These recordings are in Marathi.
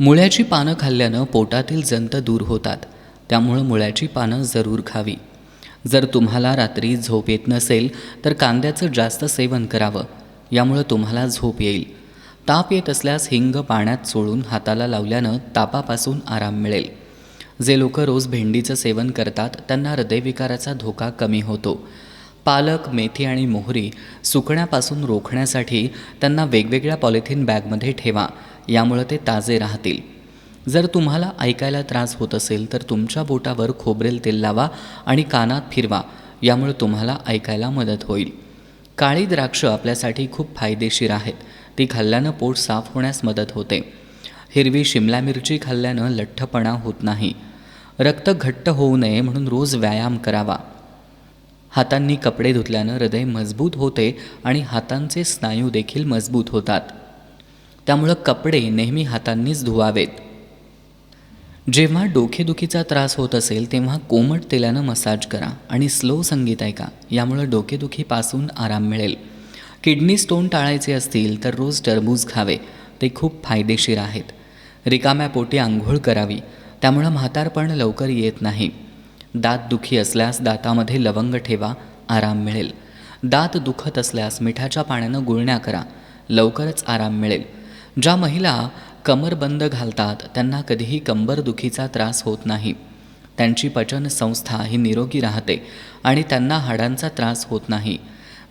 मुळ्याची पानं खाल्ल्यानं पोटातील जंत दूर होतात. त्यामुळं मुळ्याची पानं जरूर खावी. जर तुम्हाला रात्री झोप येत नसेल तर कांद्याचं जास्त सेवन करावं. यामुळं तुम्हाला झोप येईल. ताप येत असल्यास हिंग पाण्यात चोळून हाताला लावल्यानं तापापासून आराम मिळेल. जे लोक रोज भेंडीचं सेवन करतात त्यांना हृदयविकाराचा धोका कमी होतो. पालक मेथी आणि मोहरी सुकण्यापासून रोखण्यासाठी त्यांना वेगवेगळ्या पॉलिथिन बॅगमध्ये ठेवा यामुळं ते ताजे राहतील. जर तुम्हाला ऐकायला त्रास होत असेल तर तुमच्या बोटावर खोबरेल तेल लावा आणि कानात फिरवा यामुळे तुम्हाला ऐकायला मदत होईल. काळी द्राक्ष आपल्यासाठी खूप फायदेशीर आहेत. ती खाल्ल्यानं पोट साफ होण्यास मदत होते. हिरवी शिमला मिरची खाल्ल्यानं लठ्ठपणा होत नाही. रक्त घट्ट होऊ नये म्हणून रोज व्यायाम करावा. हातांनी कपडे धुतल्यानं हृदय मजबूत होते आणि हातांचे स्नायू देखील मजबूत होतात. त्यामुळं कपडे नेहमी हातांनीच धुवावेत. जेव्हा डोकेदुखीचा त्रास होत असेल तेव्हा कोमट तेलानं मसाज करा आणि स्लो संगीत ऐका. यामुळं डोकेदुखीपासून आराम मिळेल. किडनी स्टोन टाळायचे असतील तर रोज टरबूज खावे. ते खूप फायदेशीर आहेत. रिकाम्या पोटी आंघोळ करावी. त्यामुळं म्हातारपण लवकर येत नाही. दात दुखी असल्यास दातामध्ये लवंग ठेवा आराम मिळेल. दात दुखत असल्यास मिठाच्या पाण्यानं गुळण्या करा लवकरच आराम मिळेल. ज्या महिला कमरबंद घालतात त्यांना कधीही कंबरदुखीचा त्रास होत नाही. त्यांची पचन संस्था ही निरोगी राहते आणि त्यांना हाडांचा त्रास होत नाही.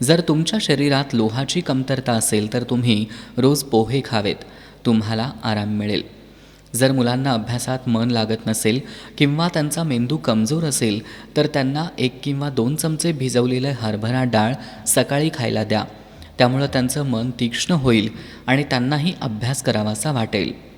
जर तुमच्या शरीरात लोहाची कमतरता असेल तर तुम्ही रोज पोहे खावेत. तुम्हाला आराम मिळेल. जर मुलांना अभ्यासात मन लागत नसेल किंवा त्यांचा मेंदू कमजोर असेल तर त्यांना एक किंवा दोन चमचे भिजवलेलं हरभरा डाळ सकाळी खायला द्या. त्यामुळं त्यांचं मन तीक्ष्ण होईल आणि त्यांनाही अभ्यास करावासा वाटेल.